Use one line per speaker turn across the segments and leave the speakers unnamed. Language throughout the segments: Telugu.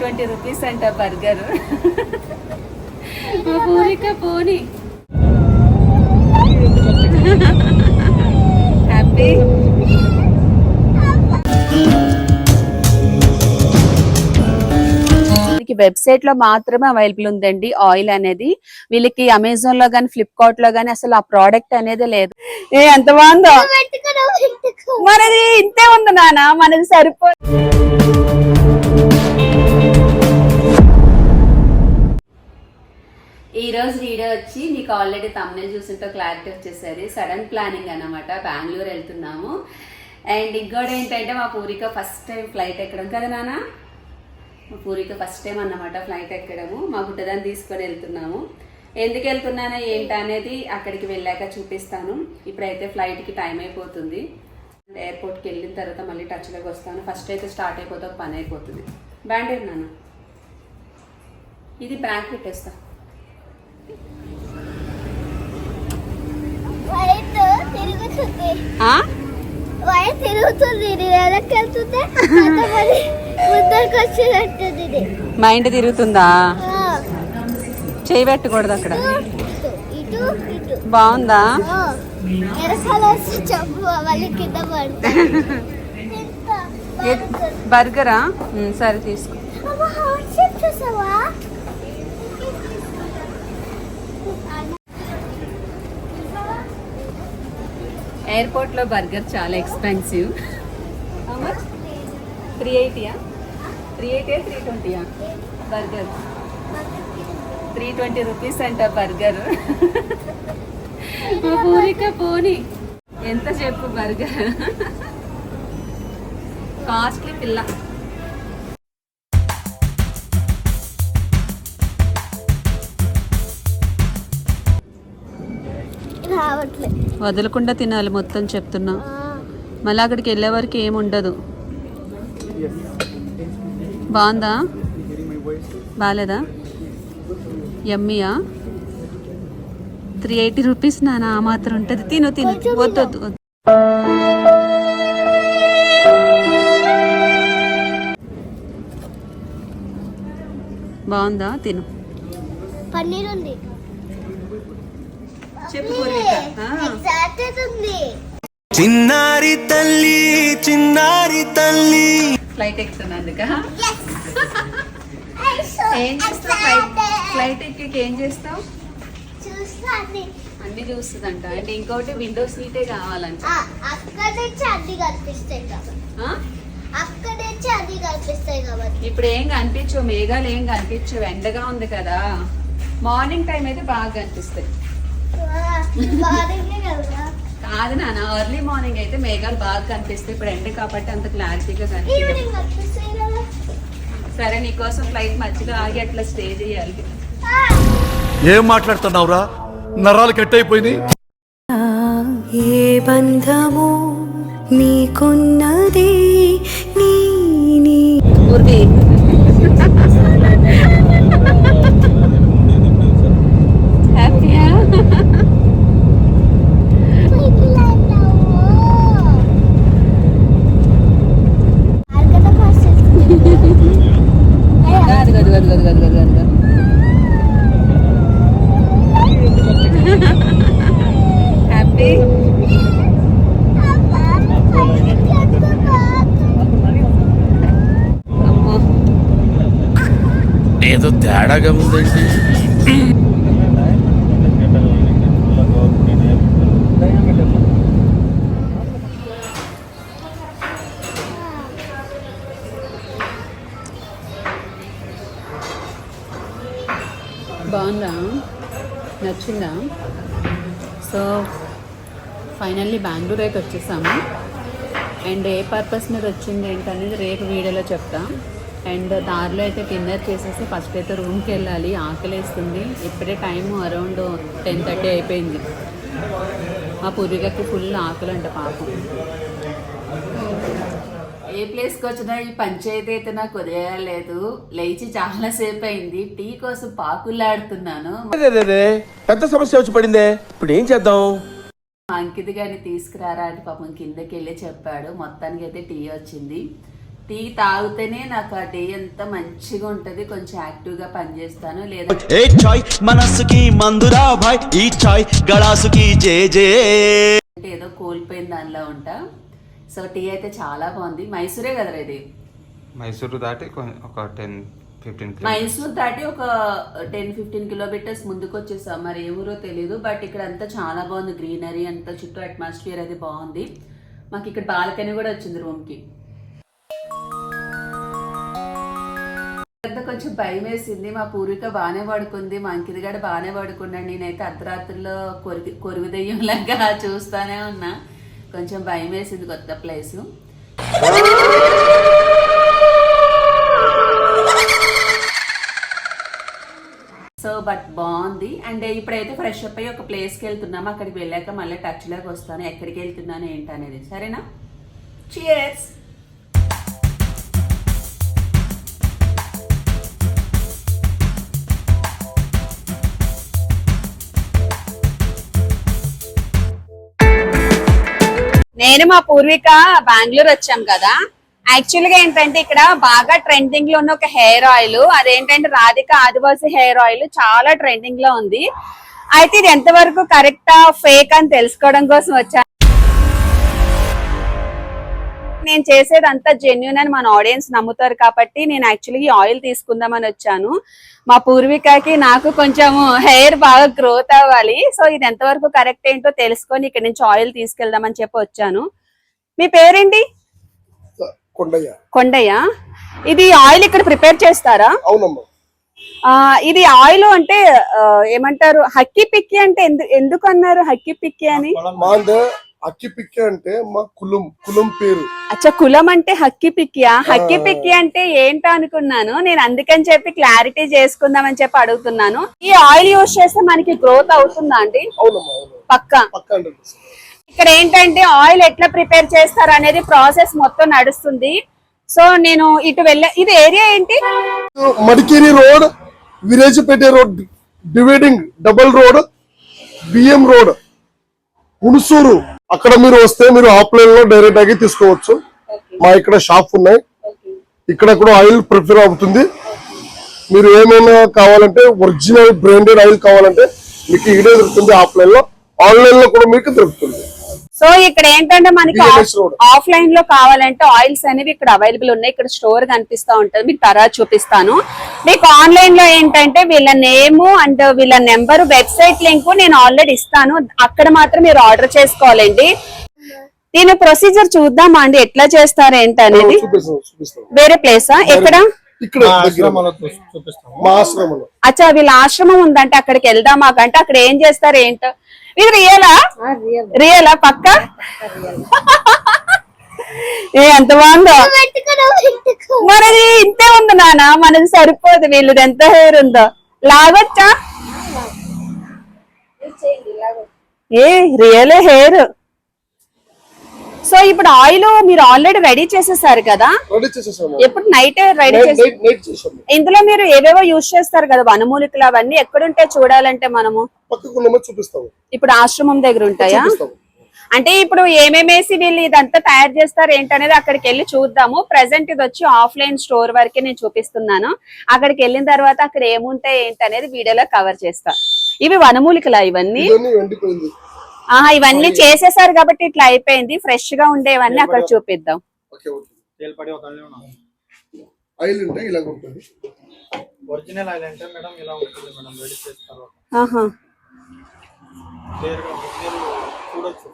ట్వంటీ రూపీస్ అంట బర్గర్ మా పూరిక పోని. హ్యాపీ మనకి వెబ్సైట్లో మాత్రమే అవైలబుల్ ఉందండి ఆయిల్ అనేది. వీళ్ళకి అమెజాన్లో గానీ ఫ్లిప్కార్ట్లో గానీ అసలు ఆ ప్రోడక్ట్ అనేది లేదు. ఏ ఎంత బాగుందో. మనది ఇంతే ఉంది నాన్న మనది సరిపో ఈ రోజు వీడియో వచ్చి మీకు ఆల్రెడీ తమిళ చూసింటే క్లారిటీ వచ్చేసరి సడన్ ప్లానింగ్ అన్నమాట. బెంగళూరు వెళ్తున్నాము. అండ్ ఇంకోటి ఏంటంటే మా పూరిక ఫస్ట్ టైం ఫ్లైట్ ఎక్కడం. కదా నాన్న? మా పూరిక ఫస్ట్ టైం అన్నమాట ఫ్లైట్ ఎక్కడము. మా గుడ్డదాన్ని తీసుకొని వెళ్తున్నాము. ఎందుకు వెళ్తున్నానో ఏంటి అనేది అక్కడికి వెళ్ళాక చూపిస్తాను. ఇప్పుడైతే ఫ్లైట్కి టైం అయిపోతుంది. ఎయిర్పోర్ట్కి వెళ్ళిన తర్వాత మళ్ళీ టచ్లోకి వస్తాను. ఫస్ట్ అయితే స్టార్ట్ అయిపోతే ఒక పని అయిపోతుంది. బ్యాండేడ్ నాన్న? ఇది బ్యాంక్ పెట్టేస్తాను
వైట్ తిరుగుతుంది
ఆ?
వైట్ తిరుగుతుంది ఇది వెనక్కి వెళ్తుంటే కొంతమంది ముందరికి వచ్చినట్టుంది ఇది
మైండ్ తిరుగుతుందా చేయి పెట్టకూడదు అక్కడ. బాగుందా. బర్గరా? సరే తీసుకో. ఎయిర్పోర్ట్లో ఎయిర్పోర్ట్లో బర్గర్ చాలా ఎక్స్పెన్సివ్. త్రీ ఎయిటీయా త్రీ ఎయిటీయా త్రీ ట్వంటీయా బర్గర్. త్రీ ట్వంటీ రూపీస్ అంట బర్గర్. మా పూరిక పోని. ఎంత చెప్పు బర్గర్? కాస్ట్లీ పిల్ల. వదలకుండా తినాలి మొత్తం చెప్తున్నా. మళ్ళీ అక్కడికి వెళ్ళే వరకు ఏమి ఉండదు. బాగుందా? బాగాలేదా ఎమ్మియా త్రీ ఎయిటీ రూపీస్ నానా ఆ మాత్రం ఉంటుంది. తిను తిను. వద్దు వద్దు వద్దు. బాగుందా? తిను.
పన్నీర్ ఉంది
చెప్పు పూర్విక. ఆ.
ఎగ్జాక్ట్ ఉంది
చిన్నారి తల్లి చిన్నారి తల్లి.
ఫ్లైట్ ఎక్కుతున్నందుక ఏం చేస్తావు ఫ్లైట్ ఫ్లైట్ ఎక్కి ఏం చేస్తావు?
చూస్తాను
అన్ని చూస్తుందంట. అండ్ ఇంకోటి విండో సీటే కావాలంట.
అక్కడ అన్ని కనిపిస్తాయి? అక్కడ నుంచి అన్ని కనిపిస్తాయి కాబట్టి.
ఇప్పుడు ఏం కనిపించవు? మేఘాలు ఏం కనిపించవు? ఎండగా ఉంది కదా. మార్నింగ్ టైం అయితే బాగా కనిపిస్తాయి.
కదా
నాన్న ఎర్లీ మార్నింగ్ అయితే మేఘాలు బాగా కనిపిస్తాయి ఇప్పుడు ఎండ కాబట్టి అంత క్లారిటీగా
కదా
సరే నీకోసం ఫ్లైట్ మధ్యలో ఆగి అట్లా స్టే చేయాలి.
ఏం మాట్లాడుతున్నావురా? నరాలు కట్ అయిపోయినాయి
ఏ బంధము నీకున్నది నీ నీ
పూర్వి హ్యాపీయా కాదు కాదు కాదు కాదు కాదు హ్యాపీ
ఏదో తేడాగా ఉందండి
బాగుందా వచ్చిందా? సో ఫైనల్లీ బెంగళూరు అయితే వచ్చేసాము. అండ్ ఏ పర్పస్ మీద వచ్చింది ఏంటనేది రేపు వీడియోలో చెప్తా. అండ్ దారిలో అయితే డిన్నర్ చేసేసి ఫస్ట్ అయితే రూమ్కి వెళ్ళాలి. ఆకలేస్తుంది. ఇప్పుడే టైం అరౌండ్ టెన్ థర్టీ అయిపోయింది. మా పూర్వీకకి ఫుల్ ఆకలి అంట పాపం. ఏ ప్లేస్కి వచ్చినా ఈ పంచాయతీ అయితే నాకు వదిలేదు లేచి చాలా సేపు అయింది టీ కోసం పాకులాడుతున్నాను.
పెద్ద సమస్య వచ్చి పడిందే. ఇప్పుడు ఏం చేద్దాం?
అంకిత్ గారిని తీసుకురారా అని పాపం కిందకి వెళ్ళి చెప్పాడు. మొత్తానికి అయితే టీ వచ్చింది. టీ తాగితేనే నాకు ఆ డే అంతా మంచిగా ఉంటుంది. కొంచెం యాక్టివ్గా పనిచేస్తాను. లేదా
ఏ చాయ్? మనస్సుకి మందురా భాయ్. ఈ చాయ్ గళాసుకి జే జే.
అంటే ఏదో కోల్పోయిన దానిలో ఉంటా. సో టీ అయితే చాలా బాగుంది. మైసూరే కదరా ఇది?
మైసూరు దాటి ఒక టెన్ ఫిఫ్టీన్
మైసూర్ దాటి ఒక టెన్ ఫిఫ్టీన్ కిలోమీటర్స్ ముందుకు వచ్చేసాం మరి ఏ ఊరో తెలియదు బట్ ఇక్కడ అంతా చాలా బాగుంది. గ్రీనరీ అంతా చుట్టూ అట్మాస్ఫియర్ అది బాగుంది. మాకు ఇక్కడ బాల్కనీ కూడా వచ్చింది రూమ్కి. కొంచెం భయం వేసింది. మా పూర్విక బాగానే పడుకుంది మా అంకిత గడ బాగానే పడుకున్నాడు నేనైతే అర్ధరాత్రుల్లో కొరికి కొరుగు దెయ్యంలాగా చూస్తానే ఉన్నా. కొంచెం భయం వేసింది కొత్త ప్లేసు. సో బట్ బాగుంది. అండ్ ఇప్పుడైతే ఫ్రెష్ అప్ అయ్యి ఒక ప్లేస్కి వెళ్తున్నాము. అక్కడికి వెళ్ళాక మళ్ళీ టచ్లోకి వస్తాను. ఎక్కడికి వెళ్తున్నాను ఏంటనేది. సరేనా? చియర్స్ నేను మా పూర్విక బెంగళూరు వచ్చాం కదా. యాక్చువల్గా ఏంటంటే ఇక్కడ బాగా ట్రెండింగ్లో ఉన్న ఒక హెయిర్ ఆయిల్ అదేంటంటే రాధిక ఆదివాసి హెయిర్ ఆయిల్ చాలా ట్రెండింగ్లో ఉంది. అయితే ఇది ఎంతవరకు కరెక్టా ఫేక్ అని తెలుసుకోవడం కోసం వచ్చాను. నేను చేసేది అంతా జెన్యున్ అని మన ఆడియన్స్ నమ్ముతారు కాబట్టి నేను యాక్చువల్లీ ఈ ఆయిల్ తీసుకుందామని వచ్చాను. మా పూర్వికకి నాకు కొంచెం హెయిర్ బాగా గ్రోత్ అవ్వాలి. సో ఇది ఎంతవరకు కరెక్ట్ ఏంటో తెలుసుకొని ఇక్కడ నుంచి ఆయిల్ తీసుకెళ్దామని చెప్పి వచ్చాను. మీ పేరేంటి?
కొండయ్య.
కొండయ్య. ఇది ఆయిల్ ఇక్కడ ప్రిపేర్ చేస్తారా?
అవునమ్మా.
ఇది ఆయిల్ అంటే ఏమంటారు హక్కి పిక్కి అంటే ఎందు- ఎందుకు అన్నారు హక్కి పిక్కి అని?
అక్కి పిక్కి అంటే మా కులం కులం పేరు.
అచ్చా కులం అంటే హక్కి పిక్కియా హక్కి పిక్కి అంటే ఏంటో అనుకున్నాను. నేను అందుకని చెప్పి క్లారిటీ చేసుకుందామని చెప్పి అడుగుతున్నాను. ఈ ఆయిల్ యూస్ చేస్తే మనకి గ్రోత్ అవుతుందా అండి? పక్క. ఇక్కడ ఏంటంటే ఆయిల్ ఎట్లా ప్రిపేర్ చేస్తారు అనేది ప్రాసెస్ మొత్తం నడుస్తుంది. సో నేను ఇటు వెళ్ళే ఇది ఏరియా ఏంటి?
Madikeri road Virajpet road dividing double road BM road. Hunsur అక్కడ మీరు వస్తే మీరు ఆఫ్లైన్లో డైరెక్ట్ ఆగి తీసుకోవచ్చు. మా ఇక్కడ షాప్ ఉన్నాయి. ఇక్కడ కూడా ఆయిల్ ప్రిఫర్ అవుతుంది. మీరు ఏమైనా కావాలంటే ఒరిజినల్ బ్రాండెడ్ ఆయిల్ కావాలంటే మీకు ఇడే దొరుకుతుంది ఆఫ్లైన్లో. ఆన్లైన్లో కూడా మీకు దొరుకుతుంది.
సో ఇక్కడ ఏంటంటే మనకి. ఆఫ్లైన్లో కావాలంటే ఆయిల్స్ అనేవి ఇక్కడ అవైలబుల్ ఉన్నాయి. ఇక్కడ స్టోర్ కనిపిస్తా ఉంటది. మీకు తర్వాత చూపిస్తాను. మీకు ఆన్లైన్లో ఏంటంటే వీళ్ళ నేమ్ అండ్ వీళ్ళ నెంబర్ వెబ్సైట్ లింక్ నేను ఆల్రెడీ ఇస్తాను. అక్కడ మాత్రం మీరు ఆర్డర్ చేసుకోవాలండి. దీని ప్రొసీజర్ చూద్దామా అండి? ఎట్లా చేస్తారు ఏంటి అనేది
చూపిస్తాం చూపిస్తాం
వేరే ప్లేసా? ఎక్కడ?
ఇక్కడ దగ్గర మా ఆశ్రమంలో.
అచ్చా వీళ్ళ ఆశ్రమం ఉందంటే అక్కడికి వెళ్దామా అంటే అక్కడ ఏం చేస్తారు ఏంటో? ఇది రియలా రియలా పక్క? ఏ ఎంత బాగుందో. మనది ఇంతే ఉంది నాన్న మనది సరిపోదు. వీళ్ళది ఎంత హెయిర్ ఉందో. లాగొచ్చా? A real hair. సో ఇప్పుడు ఆయిల్ మీరు ఆల్రెడీ రెడీ చేసేసారు కదా?
రెడీ చేసేసాము.
ఎప్పుడు నైట్ రెడీ చేసి ఇందులో మీరు ఏవేవో యూజ్ చేస్తారు కదా వనమూలికలు అవన్నీ ఎక్కడుంటే చూడాలంటే మనము?
చూపిస్తాము.
ఇప్పుడు ఆశ్రమం దగ్గర ఉంటాయా? అంటే ఇప్పుడు ఏమేమేసి వీళ్ళు ఇదంతా తయారు చేస్తారు ఏంటనేది అక్కడికి వెళ్ళి చూద్దాము. ప్రెసెంట్ ఇది వచ్చి ఆఫ్లైన్ స్టోర్ వరకే నేను చూపిస్తున్నాను. అక్కడికి వెళ్ళిన తర్వాత అక్కడ ఏముంటాయి ఏంటనేది వీడియోలో కవర్ చేస్తా. ఇవి వనమూలికలా ఇవన్నీ? ఆహా ఇవన్నీ చేసేసారు కాబట్టి ఇట్లా అయిపోయింది. ఫ్రెష్గా ఉండేవన్నీ అక్కడ చూపిద్దాం.
Okay okay. ఆయిల్ ఉంటే ఇలా ఉంటుంది.
ఒరిజినల్ ఆయిల్ అంటే మేడం ఇలా ఉంటుంది మేడం రెడీ చేస్తారు
ఆహా.
చూడొచ్చు.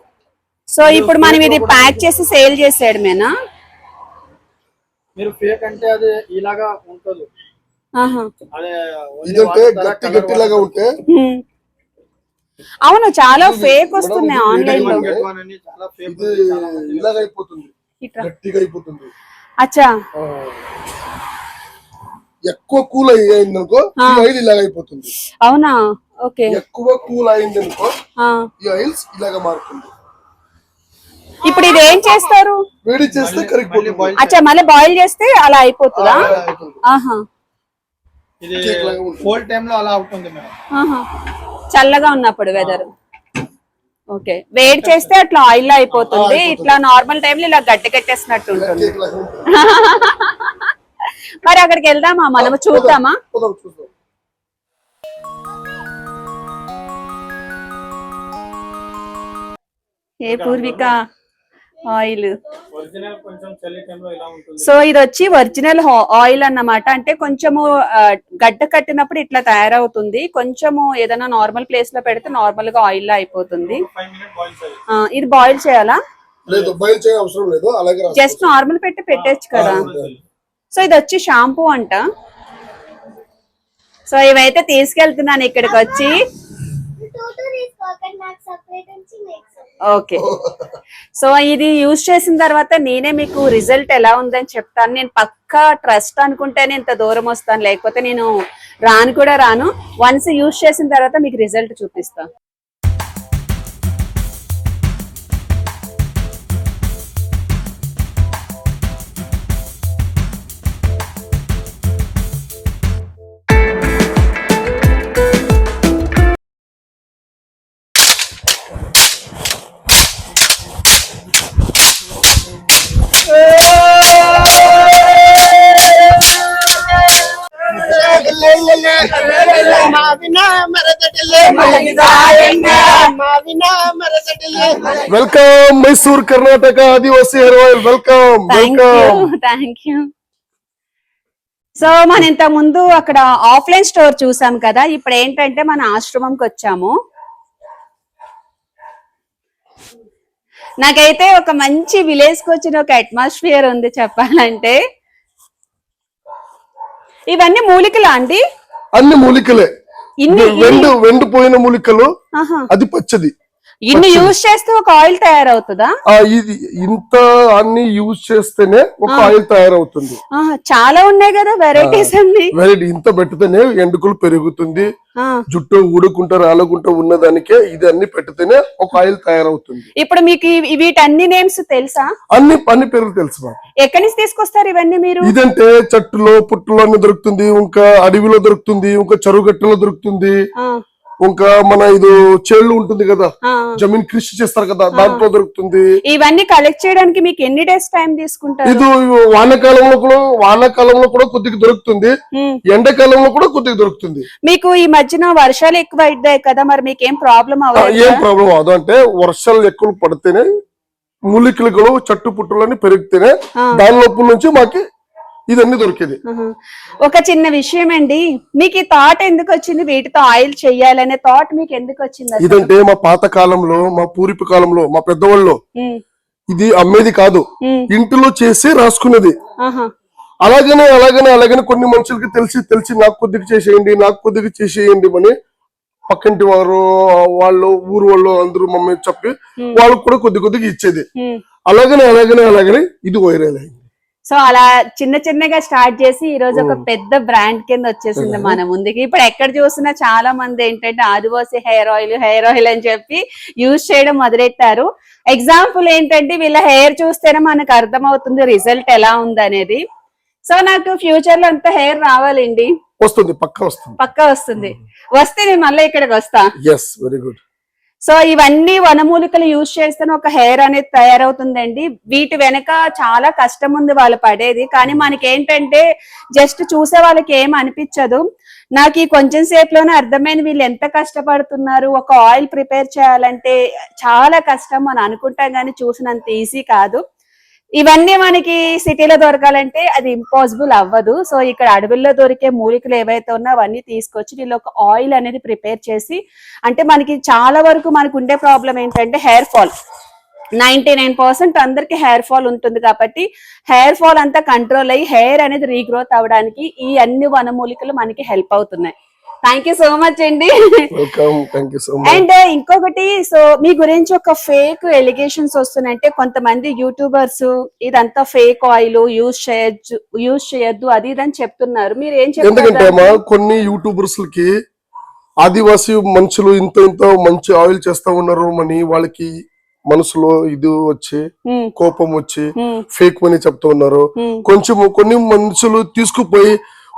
సో ఇప్పుడు మనం ఇది ప్యాక్ చేసి సేల్ చేసేయడమేనా?
మీరు ఫేక్ అంటే అది ఇలాగా ఉంటుంది.
ఆహా.
అదే
గట్టి
colour
గట్టి లాగా ఉంటే.
అవును చాలా ఫేక్ వస్తున్నాయి
ఆన్లైన్లో.
అచ్చా.
ఎక్కువ కూల్ అయింది అనుకో ఆయిల్ ఇలాగ అయిపోతుంది.
అవునా? ఓకే.
ఎక్కువ కూల్ అయింది అనుకో
ఆ.
ఈ ఆయిల్స్ ఇలాగ మారుతుంది.
ఇప్పుడు ఇది ఏం చేస్తారు?
వేడి చేస్తే కరిగిపోతుంది.
బాయిల్
అచ్చా మళ్ళీ బాయిల్ చేస్తే అలా అయిపోతుందా. ఆహా.
ఇది. కోల్డ్ టైమ్లో అలా అవుతుంది మేడం.
ఆహా. చల్లగా ఉన్నప్పుడు వెదర్ ఓకే వేడి చేస్తే అట్లా ఆయిల్ అయిపోతుంది. ఇట్లా నార్మల్ టైంలో ఇలా గట్టి కట్టేసినట్టు ఉంటుంది. మరి అక్కడికి వెళ్దామా? మనము చూద్దామా. ఏ పూర్విక? ఆయిల్.
ఒరిజినల్ కొంచెం చలి టైంలో ఇలా ఉంటుంది.
సో ఇది వచ్చి ఒరిజినల్ ఆయిల్ అన్నమాట. అంటే కొంచెము గడ్డ కట్టినప్పుడు ఇట్లా తయారవుతుంది. కొంచెము ఏదైనా నార్మల్ ప్లేస్లో పెడితే నార్మల్గా ఆయిల్ లా అయిపోతుంది ఇది బాయిల్ చేయాలా?
లేదు బయలు చేయ అవసరం లేదు. అలాగే రాసుకో.
జస్ట్ నార్మల్ పెట్టి పెట్టేచ్చు కదా. సో ఇది వచ్చి షాంపూ అంట. సో ఇవైతే తీసుకెళ్తున్నాను ఇక్కడికి వచ్చి ఓకే. సో ఇది యూజ్ చేసిన తర్వాత నేనే మీకు రిజల్ట్ ఎలా ఉందని చెప్తాను. నేను పక్కా ట్రస్ట్ అనుకుంటేనే ఇంత దూరం వస్తాను. లేకపోతే నేను రాను కూడా రాను. వన్స్ యూజ్ చేసిన తర్వాత మీకు రిజల్ట్ చూపిస్తాను.
Welcome Mysore Karnataka Adivasi hair oil. Welcome
thank you
welcome.
Thank you so మన ఇంత ముందు అక్కడ ఆఫ్లైన్ స్టోర్ చూసాం కదా. ఇప్పుడు ఏంటంటే మన ఆశ్రమంకి వచ్చాము. నాకైతే ఒక మంచి విలేజ్కి వచ్చిన ఒక అట్మాస్ఫియర్ ఉంది చెప్పాలంటే. ఇవన్నీ మూలికలా అండి?
అన్ని మూలికలే.
ఇన్ని
వెండు వెండిపోయిన మూలికలు. అది పచ్చది
ఇన్ని యూజ్ చేస్తే ఒక ఆయిల్ తయారవుతుందా?
ఇది ఇంత అన్ని యూజ్ చేస్తేనే ఒక ఆయిల్ తయారవుతుంది.
చాలా ఉన్నాయి కదా వెరైటీస్ అన్ని.
వెరైటీ ఇంత పెట్టితేనే ఎండుకలు పెరుగుతుంది. జుట్టు ఊడుకుంటా రాలకుంటా ఉన్నదానికే ఇది అన్ని పెట్టితేనే ఒక ఆయిల్ తయారవుతుంది.
ఇప్పుడు మీకు వీటన్ని నేమ్స్ తెలుసా?
అన్ని అన్ని పేర్లు తెలుసు
ఎక్కడి నుంచి తీసుకొస్తారు ఇవన్నీ మీరు?
ఇదంటే చెట్టులో పుట్టులో దొరుకుతుంది ఇంకా అడవిలో దొరుకుతుంది ఇంకా చెరుగట్టులో దొరుకుతుంది. ఇంకా మన ఇది చేళ్ళు ఉంటుంది కదా. జమీన్ కృషి చేస్తారు కదా దాంట్లో దొరుకుతుంది.
ఇవన్నీ కలెక్ట్ చేయడానికి మీకు ఎన్ని డేస్ టైం తీసుకుంటారు?
ఇది వానాకాలంలో కూడా వానాకాలంలో కూడా కొద్దిగా దొరుకుతుంది. ఎండాకాలంలో కూడా కొద్దిగా దొరుకుతుంది.
మీకు ఈ మధ్యన వర్షాలు ఎక్కువ అయ్యాయి కదా మరి మీకు ఏం ప్రాబ్లం
ఏం ప్రాబ్లం అవదు అంటే వర్షాలు ఎక్కువ పడితేనే మూలికలు చెట్టు పుట్టులన్నీ పెరిగితేనే. దాని లోపల నుంచి మాకి ఇదన్నీ దొరికేది.
ఒక చిన్న విషయం అండి మీకు ఈ థాట్ ఎందుకు వచ్చింది? వీటితో ఆయిల్ చెయ్యాలనే థాట్ మీకు ఎందుకు వచ్చింది?
ఇదంటే మా పాత కాలంలో మా పూర్వీక కాలంలో మా పెద్దవాళ్ళు ఇది అమ్మేది కాదు. ఇంటిలో చేసి రాసుకునేది.
ఆహా.
అలాగనే అలాగనే అలాగనే కొన్ని మనుషులకి తెలిసి తెలిసి నాకు కొద్దిగా చేసేయండి నాకు కొద్దిగా చేసేయండి అని పక్కింటి వారు వాళ్ళు ఊరు వాళ్ళు అందరూ మమ్మీ చెప్పి వాళ్ళకు కూడా కొద్ది కొద్దిగా ఇచ్చేది. అలాగనే అలాగనే అలాగనే ఇది వైరల్ అయింది.
సో అలా చిన్న చిన్నగా స్టార్ట్ చేసి ఈ రోజు ఒక పెద్ద బ్రాండ్ కింద వచ్చేసింది మన ముందుకి. ఇప్పుడు ఎక్కడ చూసినా చాలా మంది ఏంటంటే Adivasi hair oil hair oil అని చెప్పి యూజ్ చేయడం మొదలెట్టారు. ఎగ్జాంపుల్ ఏంటంటే వీళ్ళ హెయిర్ చూస్తేనే మనకు అర్థమవుతుంది రిజల్ట్ ఎలా ఉంది అనేది సో నాకు ఫ్యూచర్లో అంత హెయిర్ రావాలండి.
వస్తుంది పక్క వస్తుంది.
పక్కా వస్తుంది. వస్తే నేను మళ్ళీ ఇక్కడికి వస్తా.
ఎస్ వెరీ గుడ్
సో ఇవన్నీ వనమూలికలు యూజ్ చేస్తేనే ఒక హెయిర్ అనేది తయారవుతుందండి. వీటి వెనక చాలా కష్టం ఉంది వాళ్ళు పడేది. కానీ మనకి ఏంటంటే జస్ట్ చూసే వాళ్ళకి ఏం అనిపించదు. నాకు ఈ కొంచెం సేపులోనే అర్థమైన వీళ్ళు ఎంత కష్టపడుతున్నారు. ఒక ఆయిల్ ప్రిపేర్ చేయాలంటే చాలా కష్టం అని అనుకుంటాం కానీ చూసినంత ఈజీ కాదు. ఇవన్నీ మనకి సిటీలో దొరకాలంటే అది ఇంపాసిబుల్ అవ్వదు. సో ఇక్కడ అడవుల్లో దొరికే మూలికలు ఏవైతే ఉన్నా అవన్నీ తీసుకొచ్చి వీళ్ళు ఒక ఆయిల్ అనేది ప్రిపేర్ చేసి అంటే మనకి చాలా వరకు మనకు ఉండే ప్రాబ్లం ఏంటంటే hair fall ninety nine percent అందరికి హెయిర్ ఫాల్ ఉంటుంది కాబట్టి హెయిర్ ఫాల్ అంతా కంట్రోల్ అయ్యి హెయిర్ అనేది రీగ్రోత్ అవ్వడానికి ఈ అన్ని వనమూలికలు మనకి హెల్ప్ అవుతున్నాయి. థ్యాంక్ యూ సో మచ్ అండి అండ్ ఇంకొకటి సో మీ గురించి ఒక ఫేక్ ఎలిగేషన్స్ వస్తున్నాయంటే కొంతమంది యూట్యూబర్స్ ఇదంతా ఫేక్ ఆయిల్ యూజ్ చేయొచ్చు యూజ్ చేయొద్దు అది ఇది అని చెప్తున్నారు. మీరు ఏం
ఎందుకంటే కొన్ని యూట్యూబర్స్కి ఆదివాసీ మనుషులు ఇంత ఇంత మంచి ఆయిల్ చేస్తా ఉన్నారు అని వాళ్ళకి మనసులో ఇది వచ్చి కోపం వచ్చి ఫేక్ మనీ చెప్తూ ఉన్నారు. కొంచెం కొన్ని మనుషులు తీసుకుపోయి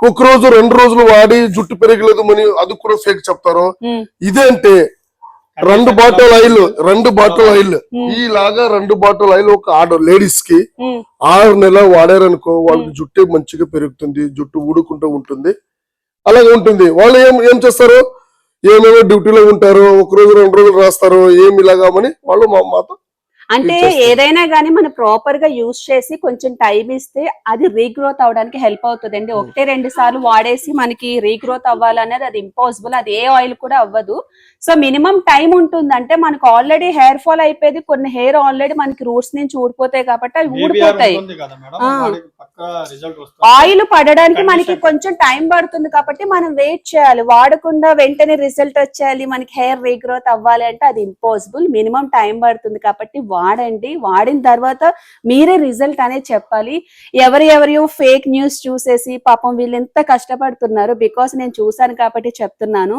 ఒక రోజు రెండు రోజులు వాడి జుట్టు పెరగలేదు అని అది కూడా ఫేక్ చెప్తారు.
ఉమ్.
ఇదే అంటే రెండు బాటిల్ ఆయిల్ రెండు బాటిల్ ఆయిల్ ఈలాగా రెండు బాటిల్ ఆయిల్ ఒక ఆర్డర్
లేడీస్కి.
ఆరు నెలలు వాడారనుకో వాళ్ళకి జుట్టు మంచిగా పెరుగుతుంది జుట్టు ఊడుకుంటూ ఉంటుంది. అలాగే ఉంటుంది. వాళ్ళు ఏం ఏం చేస్తారు? ఏమేమో డ్యూటీలో ఉంటారు ఒక రోజు రెండు రోజులు రాస్తారు ఏమి ఇలాగామని వాళ్ళు మా మాతో
అంటే. ఏదైనా గానీ మనం ప్రాపర్గా యూజ్ చేసి కొంచెం టైం ఇస్తే అది రీగ్రోత్ అవడానికి హెల్ప్ అవుతుంది అండి ఒకటే రెండు సార్లు వాడేసి మనకి రీగ్రోత్ అవ్వాలనేది అది ఇంపాసిబుల్ అది ఏ ఆయిల్ కూడా అవ్వదు. సో మినిమం టైం ఉంటుంది అంటే మనకు ఆల్రెడీ హెయిర్ ఫాల్ అయిపోయింది కొన్ని హెయిర్ ఆల్రెడీ మనకి రూట్స్ నుంచి ఊడిపోతాయి కాబట్టి అవి ఊడిపోతాయి. ఆయిల్ పడడానికి మనకి. కొంచెం టైం పడుతుంది కాబట్టి మనం వెయిట్ చేయాలి. వాడకుండా వెంటనే రిజల్ట్ వచ్చేయాలి మనకి హెయిర్ రీగ్రోత్ అవ్వాలి అంటే అది ఇంపాసిబుల్ మినిమం టైం పడుతుంది కాబట్టి వాడండి. వాడిన తర్వాత మీరే రిజల్ట్ అనేది చెప్పాలి. ఎవరి ఎవరియో ఫేక్ న్యూస్ చూసేసి పాపం వీళ్ళు ఎంత కష్టపడుతున్నారు బికాస్ నేను చూసాను కాబట్టి చెప్తున్నాను.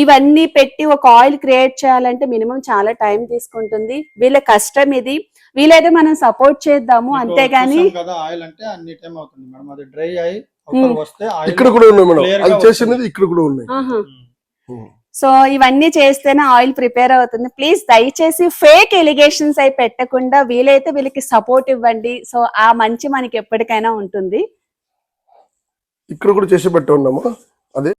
ఇవన్నీ పెట్టి ఒక ఆయిల్ క్రియేట్ చేయాలంటే మినిమం చాలా టైం తీసుకుంటుంది. వీళ్ళ కష్టం ఇది. వీలైతే మనం సపోర్ట్ చేద్దాము. అంతేగాని
చూసాం కదా ఆయిల్ అంటే అన్ని టైం అవుతుంది మేడం. అది డ్రై అయి అవతల వస్తే ఆయిల్
ఇక్కడ కూడా ఉన్నాయి మేడం. అది. చేసినది ఇక్కడ కూడా ఉన్నాయి.
సో ఇవన్నీ చేస్తేనే ఆయిల్ ప్రిపేర్ అవుతుంది. ప్లీజ్ దయచేసి ఫేక్ ఎలిగేషన్స్ అయి పెట్టకుండా వీలైతే వీళ్ళకి సపోర్ట్ ఇవ్వండి. సో ఆ మంచి మనకి ఎప్పటికైనా ఉంటుంది.
ఇక్కడ కూడా చేసి అదే.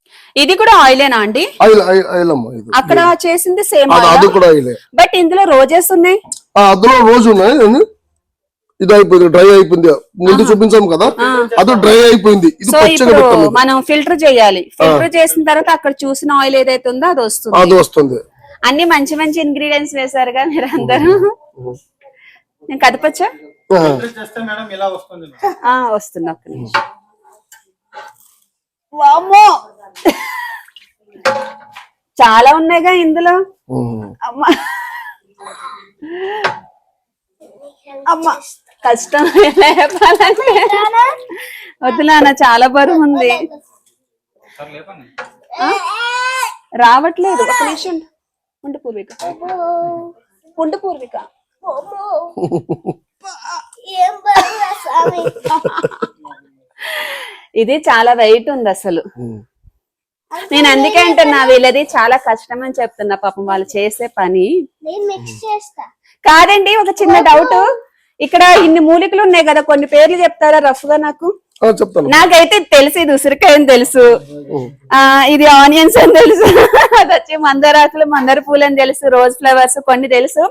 ఇది కూడా ఆయిలేనా అండి?
ఆయిల్ ఆయిల్ ఆయిల్ అమ్మా ఇది.
అక్కడ చేసింది సేమ్
అది కూడా ఆయిలే.
బట్ ఇందులో రోజెస్ ఉన్నాయి?
అందులో రోజు ఉన్నాయి నేను ఇది అయిపోయింది డ్రై అయిపోయింది. ముందు చూపించాం కదా? అది డ్రై అయిపోయింది. ఇది పచ్చగా.
మనం ఫిల్టర్ చేయాలి. ఫిల్టర్ చేసిన తర్వాత అక్కడ చూసిన ఆయిల్ ఏదైతే ఉందో అది వస్తుంది.
అది వస్తుంది.
అన్ని మంచి మంచి ఇంగ్రీడియంట్స్ వేశారుగా మీరు అందరూ. నేను కదపచ్చా?
వస్తుంది
ఒక్క నిమిషం. చాలా ఉన్నాయిగా ఇందులో. అమ్మా. అమ్మా. కష్టం లేపాలంటే వద్దులాన చాలా బరువు ఉంది? రావట్లేదు. ఒక నిమిషం. ఉండు పూర్విక. ఉండు పూర్విక. ఇది చాలా వెయిట్ ఉంది అసలు. నేను అందుకే అంటున్నా వీళ్ళది చాలా కష్టం అని చెప్తున్నా పాపం వాళ్ళు చేసే పని. కాదండి ఒక చిన్న డౌట్ ఇక్కడ ఇన్ని మూలికలు ఉన్నాయి కదా కొన్ని పేర్లు చెప్తారా రఫ్గా నాకు
చెప్తాను.
నాకైతే తెలుసు ఇది ఉసిరికాయ అని తెలుసు. ఆ ఇది ఆనియన్స్ అని తెలుసు. అది వచ్చి మందారాకులు మందార పూలు అని తెలుసు రోజ్ ఫ్లవర్స్ కొన్ని తెలుసు.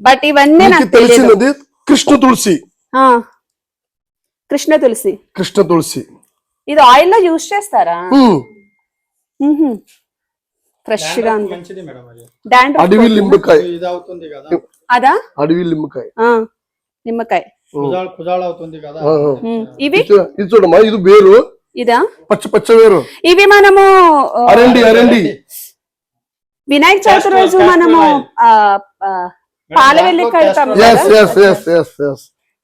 బట్ ఇవన్నీ నాకు
తెలిసినది కృష్ణ తులసి.
ఆ. కృష్ణ తులసి.
కృష్ణ తులసి.
ఇది ఆయిల్లో యూజ్ చేస్తారా.
ఫ్రెష్గా
ఉంది.
అడవి లింబకాయ.
ఇది అవుతుంది కదా.
అదా?
అడవి లింబకాయ.
నిమ్మకాయ.
కుజాల్ కుజాల్ అవుతుంది కదా.
ఆ, ఆ.
ఉమ్, ఇవి?
ఇది చూడమ్మా ఇది వేరు.
ఇదా?
పచ్చ పచ్చ వేరు.
ఇవి మనము
అరండి అరండి.
వినాయక చవితి రోజు మనము పాలవెల్లి
ఎస్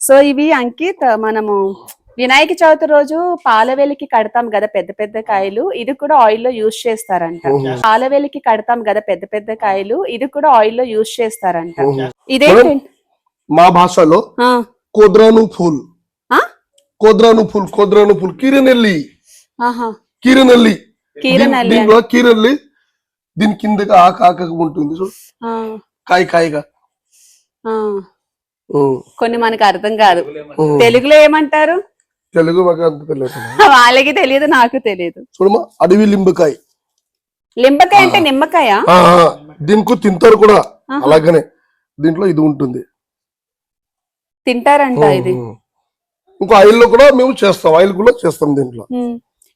సో ఇవి అంకిత్ మనము వినాయక చవితి రోజు పాలవెల్లికి కడతాం కదా పెద్ద పెద్ద కాయలు. ఇది కూడా ఆయిల్లో యూజ్ చేస్తారంట. పాలవెల్లికి కడతాం కదా పెద్ద పెద్ద కాయలు. ఇది కూడా ఆయిల్లో యూజ్ చేస్తారంట. ఇదేంటి?
మా భాషలో కోద్రాను ఫూల్.
ఆ?
కోద్రాను ఫూల్ కోద్రాను ఫూల్. కీరనెల్లి. కీరనెల్లి. దీంట్లో కీరనెల్లి దీని కిందగా ఆక ఆకగా ఉంటుంది కాయ కాయగా.
కొన్ని మనకు అర్థం కాదు. తెలుగులో ఏమంటారు?
తెలుగు మాకు అంత తెలియదు.
వాళ్ళకి తెలియదు నాకు తెలియదు.
చూడమ్మా అడవి లింబకాయ.
లింబకాయ అంటే నిమ్మకాయ?
దీనికి తింటారు కూడా. అలాగనే దీంట్లో ఇది ఉంటుంది.
తింటారంట ఇది.
ఇంకో ఆయిల్లో కూడా మేము చేస్తాం. ఆయిల్ కూడా చేస్తాం దీంట్లో.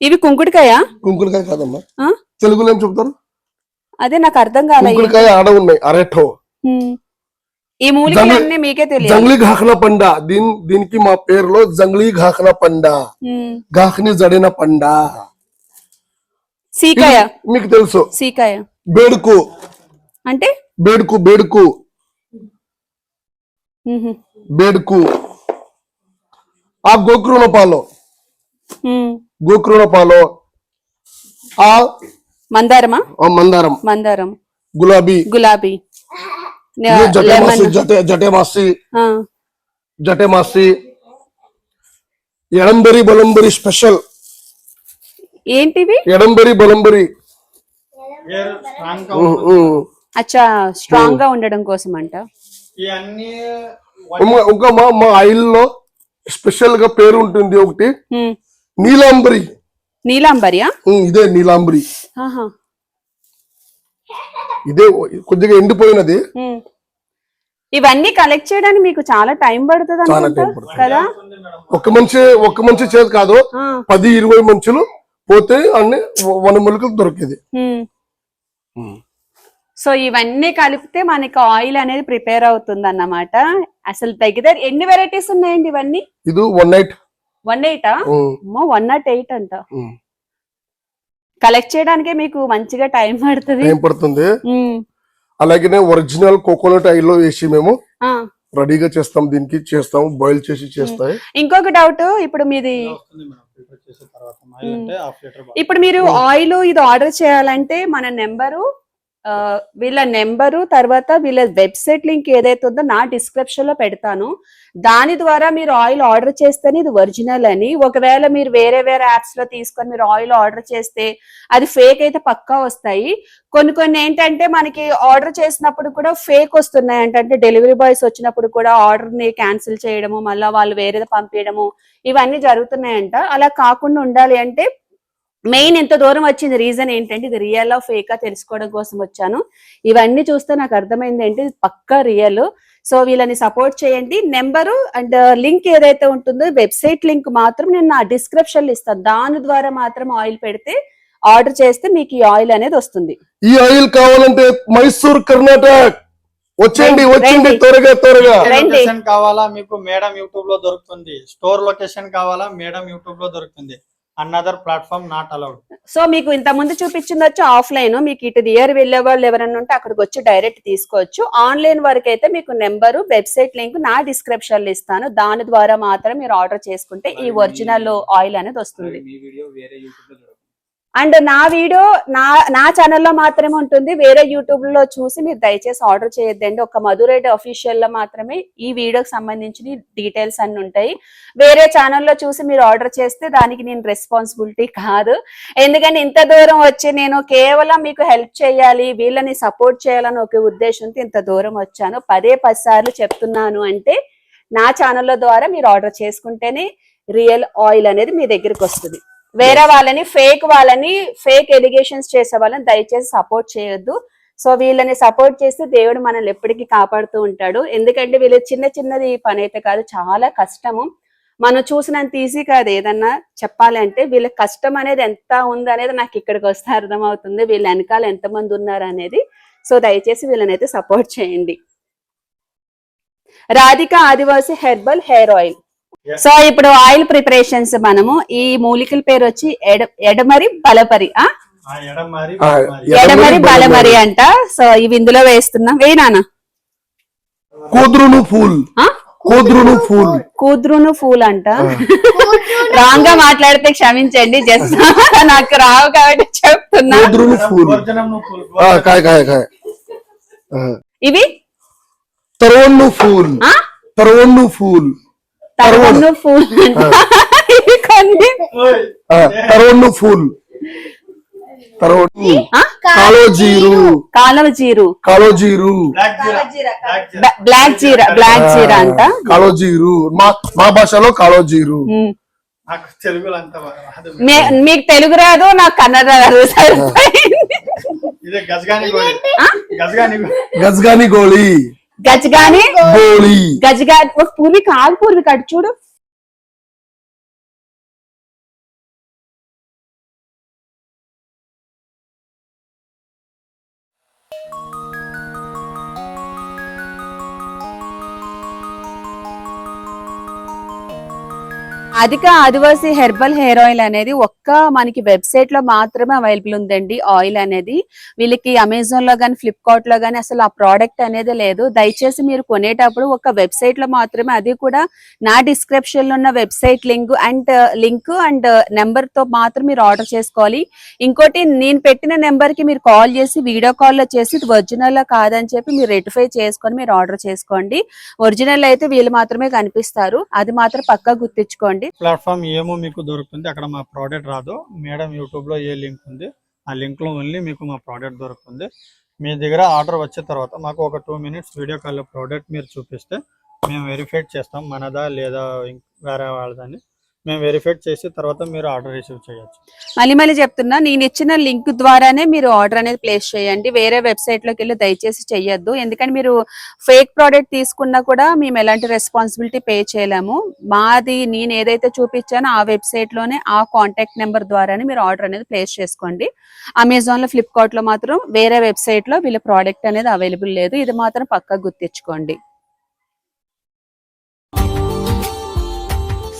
ఇవి కుంకుడికాయ?
కుంకుడుకాయ కాదమ్మా.
ఆ?
తెలుగులో ఏం చెప్తారు?
అదే నాకు అర్థం కాలే
కుంకుడుకాయ ఆడ ఉన్నాయి
ఉమ్. ఈ మూలికలు
జంగ్లీ-
అన్నీ మీకే తెలియదు
జంగ్లీ ఘాకన పండ. దీని దీనికి మా పేరులో జంగ్లీ ఘాకన పండ. ఘాకని జడిన పండ.
సీకాయ.
మీకు తెలుసు.
సీకాయ.
బేడుకు.
అంటే?
బేడుకు బేడుకు. బేడుకు. ఆ గోకృణ పాలో. గోకృణ పాలో. ఆ
మందారమా?
ఆ మందారం.
మందారం.
గులాబీ.
గులాబీ.
జటేమాసి జటేమాసి ఎడంబరి బొలంబరి స్పెషల్.
ఏంటివి?
ఎడంబరి బొలంబరి.
హెయిర్ స్ట్రాంగ్గా
ఉమ్, ఉమ్.
అచ్చా స్ట్రాంగ్గా ఉండడం కోసం అంట
ఇవన్నీ
ఇంకా- మా మా ఆయిల్లో స్పెషల్గా పేరు ఉంటుంది ఒకటి. నీలాంబరి
నీలాంబరియా
ఇదే నీలాంబరి. ఇదే కొద్దిగా ఎండిపోయినది.
ఇవన్నీ కలెక్ట్ చేయడానికి మీకు చాలా టైం పడుతుంది. కదా
ఒక మంచి ఒక మంచి చేతి కాదు. పది ఇరవై మంచులు పోతే అన్ని వనమూలికలు దొరికేది.
సో ఇవన్నీ కలిపితే మనకి ఆయిల్ అనేది ప్రిపేర్ అవుతుంది అన్నమాట అసలు దగ్గర ఎన్ని వెరైటీస్ ఉన్నాయండి ఇవన్నీ?
ఇది వన్ నైట్
వన్ ఎయిటా అమ్మో వన్ నాట్ ఎయిట్ అంట. కలెక్ట్ చేయడానికే మీకు మంచిగా టైం పడుతుంది.
ఏం పడుతుంది.
ఉమ్.
అలాగనే ఒరిజినల్ కోకోనట్ ఆయిల్లో వేసి మేము
ఆ.
రెడీగా చేస్తాం దీనికి చేస్తాం బాయిల్ చేసి చేస్తాయి.
ఇంకొక డౌట్ ఇప్పుడు మీది ఇప్పుడు మీరు ఆయిల్ ఇది ఆర్డర్ చేయాలంటే మన నెంబరు వీళ్ళ నెంబరు తర్వాత వీళ్ళ వెబ్సైట్ లింక్ ఏదైతే ఉందో నా డిస్క్రిప్షన్లో పెడతాను. దాని ద్వారా మీరు ఆయిల్ ఆర్డర్ చేస్తేనే ఇది ఒరిజినల్ అని. ఒకవేళ మీరు వేరే వేరే యాప్స్లో తీసుకొని మీరు ఆయిల్ ఆర్డర్ చేస్తే అది ఫేక్ అయితే పక్కా వస్తాయి. కొన్ని కొన్ని ఏంటంటే మనకి ఆర్డర్ చేసినప్పుడు కూడా ఫేక్ వస్తున్నాయి అంటే డెలివరీ బాయ్స్ వచ్చినప్పుడు కూడా ఆర్డర్ని క్యాన్సిల్ చేయడము మళ్ళీ వాళ్ళు వేరేది పంపించడము ఇవన్నీ జరుగుతున్నాయంట. అలా కాకుండా ఉండాలి అంటే మెయిన్ ఎంత దూరం వచ్చింది రీజన్ ఏంటంటే ఇది రియల్ ఫేక్ తెలుసుకోవడం కోసం వచ్చాను. ఇవన్నీ చూస్తే నాకు అర్థమైంది ఏంటి ఇది పక్కా రియల్ సో వీళ్ళని సపోర్ట్ చేయండి. నెంబరు అండ్ లింక్ ఏదైతే ఉంటుందో వెబ్సైట్ లింక్ మాత్రం నేను నా డిస్క్రిప్షన్ ఇస్తాను. దాని ద్వారా మాత్రం ఆయిల్ పెడితే ఆర్డర్ చేస్తే మీకు ఈ ఆయిల్ అనేది వస్తుంది.
ఈ ఆయిల్ కావాలంటే మైసూర్ కర్ణాటక. వచ్చేయండి వచ్చేయండి. త్వరగా త్వరగా.
లొకేషన్ కావాలా మీకు? మేడం యూట్యూబ్లో దొరుకుతుంది. స్టోర్ లొకేషన్ కావాలా? మేడం యూట్యూబ్లో దొరుకుతుంది. Another platform not allowed
so మీకు ఇంత ముందు చూపించింది వచ్చి ఆఫ్లైన్ మీకు ఇటు నియర్ వెళ్ళే వాళ్ళు ఎవరైనా ఉంటే అక్కడికి వచ్చి డైరెక్ట్ తీసుకోవచ్చు. ఆన్లైన్ వరకు అయితే మీకు నెంబరు వెబ్సైట్ లింక్ నా డిస్క్రిప్షన్లో ఇస్తాను. దాని ద్వారా మాత్రం మీరు ఆర్డర్ చేసుకుంటే ఈ ఒరిజినల్ ఆయిల్ అనేది వస్తుంది. అండ్ నా వీడియో నా నా ఛానల్లో మాత్రమే ఉంటుంది. వేరే యూట్యూబ్లో చూసి మీరు దయచేసి ఆర్డర్ చేయొద్దండి. ఒక మధురైడ్ అఫీషియల్లో మాత్రమే ఈ వీడియోకి సంబంధించిన డీటెయిల్స్ అన్ని ఉంటాయి. వేరే ఛానల్లో చూసి మీరు ఆర్డర్ చేస్తే దానికి నేను రెస్పాన్సిబిలిటీ కాదు. ఎందుకంటే ఇంత దూరం వచ్చి నేను కేవలం మీకు హెల్ప్ చేయాలి వీళ్ళని సపోర్ట్ చేయాలని ఒక ఉద్దేశంతో ఇంత దూరం వచ్చాను. పదే పది సార్లు చెప్తున్నాను అంటే నా ఛానల్లో ద్వారా మీరు ఆర్డర్ చేసుకుంటేనే రియల్ ఆయిల్ అనేది మీ దగ్గరికి వస్తుంది. వేరే వాళ్ళని ఫేక్ వాళ్ళని ఫేక్ ఎలిగేషన్స్ చేసే వాళ్ళని దయచేసి సపోర్ట్ చేయొద్దు. సో వీళ్ళని సపోర్ట్ చేస్తే దేవుడు మనల్ని ఎప్పటికీ కాపాడుతూ ఉంటాడు. ఎందుకంటే వీళ్ళు చిన్న చిన్నది పని అయితే కాదు చాలా కష్టము. మనం చూసినంత ఈజీ కాదు ఏదన్నా చెప్పాలంటే వీళ్ళ కష్టం అనేది ఎంత ఉంది అనేది నాకు ఇక్కడికి వస్తే అర్థమవుతుంది. వీళ్ళ వెనకాల ఎంతమంది ఉన్నారు అనేది. సో దయచేసి వీళ్ళని అయితే సపోర్ట్ చేయండి. Radhika Adivasi herbal hair oil. So ఇప్పుడు ఆయిల్ ప్రిపరేషన్స్ మనము ఈ మూలికల పేరు వచ్చి ఎడ ఎడమరి బలపరి ఆ?
ఎడమారి
బలమరి అంట. సో ఇవి ఇందులో వేస్తున్నాం. వేనానా
కూద్రును ఫూల్.
ఆ?
కూద్రును ఫూల్.
కూద్రును ఫూల్ అంట. రాంగ్గా మాట్లాడితే క్షమించండి జస్ట్ నాకు రావు కాబట్టి చెప్తున్నా.
ఫూల్.
ఇవి?
తరవన్ను ఫూల్. తరవన్ను ఫూల్.
తరవన్ను ఫూల్
తరవన్ను ఫూల్? కాలోజీరు.
కాలవ జీరు.
కాలోజీరు
బ్లా- బ్లాక్ జీరా బ్లాక్ జీరా అంట.
కాలోజీరు. మా మా భాషలో కాలోజీరు.
మీకు తెలుగు రాదు నాకు కన్నడ రాదు. సరిపోయింది.
గజగాని గోళీ. గజగాని గోళీ
గజగా పూర్విక ఆగు పూర్విక అటు చూడు. అధిక ఆదివాసి హెర్బల్ హెయిర్ ఆయిల్ అనేది ఒక్క మనకి వెబ్సైట్లో మాత్రమే అవైలబుల్ ఉందండి. ఆయిల్ అనేది వీళ్ళకి అమెజాన్లో కానీ ఫ్లిప్కార్ట్లో కానీ అసలు ఆ ప్రోడక్ట్ అనేది లేదు. దయచేసి మీరు కొనేటప్పుడు ఒక వెబ్సైట్లో మాత్రమే అది కూడా నా డిస్క్రిప్షన్లో ఉన్న website link and link and నెంబర్తో మాత్రం మీరు ఆర్డర్ చేసుకోవాలి. ఇంకోటి నేను పెట్టిన నెంబర్కి మీరు కాల్ చేసి వీడియో కాల్లో చేసి ఇది ఒరిజినల్ కాదని చెప్పి మీరు రెటిఫై చేసుకొని మీరు ఆర్డర్ చేసుకోండి. ఒరిజినల్ అయితే వీళ్ళు మాత్రమే కనిపిస్తారు. అది మాత్రం పక్కా గుర్తించుకోండి.
ప్లాట్ఫామ్ ఏమో మీకు దొరుకుతుంది. అక్కడ మా ప్రోడక్ట్ రాదు. మేడం యూట్యూబ్లో ఏ లింక్ ఉంది ఆ లింక్లో ఓన్లీ మీకు మా ప్రోడక్ట్ దొరుకుతుంది. మీ దగ్గర ఆర్డర్ వచ్చిన తర్వాత మాకు ఒక టూ మినిట్స్ వీడియో కాల్లో ప్రోడక్ట్ మీరు చూపిస్తే మేము వెరిఫై చేస్తాం. మనదా లేదా వేరే వాళ్ళదని. మేము వెరిఫై చేసి తర్వాత మీరు ఆర్డర్ రిసీవ్ చేయొచ్చు.
మళ్ళీ మళ్ళీ చెప్తున్నా నేను ఇచ్చిన లింక్ ద్వారానే మీరు ఆర్డర్ అనేది ప్లేస్ చేయండి. వేరే వెబ్సైట్లోకి వెళ్ళి దయచేసి చెయ్యొద్దు. ఎందుకంటే మీరు ఫేక్ ప్రోడక్ట్ తీసుకున్నా కూడా మేము ఎలాంటి రెస్పాన్సిబిలిటీ పే చేయలేము. మాది నేను ఏదైతే చూపించానో ఆ వెబ్సైట్లోనే ఆ కాంటాక్ట్ నెంబర్ ద్వారానే మీరు ఆర్డర్ అనేది ప్లేస్ చేసుకోండి. అమెజాన్లో ఫ్లిప్కార్ట్లో మాత్రం వేరే వెబ్సైట్లో వీళ్ళ ప్రోడక్ట్ అనేది అవైలబుల్ లేదు. ఇది మాత్రం పక్కా గుర్తించుకోండి.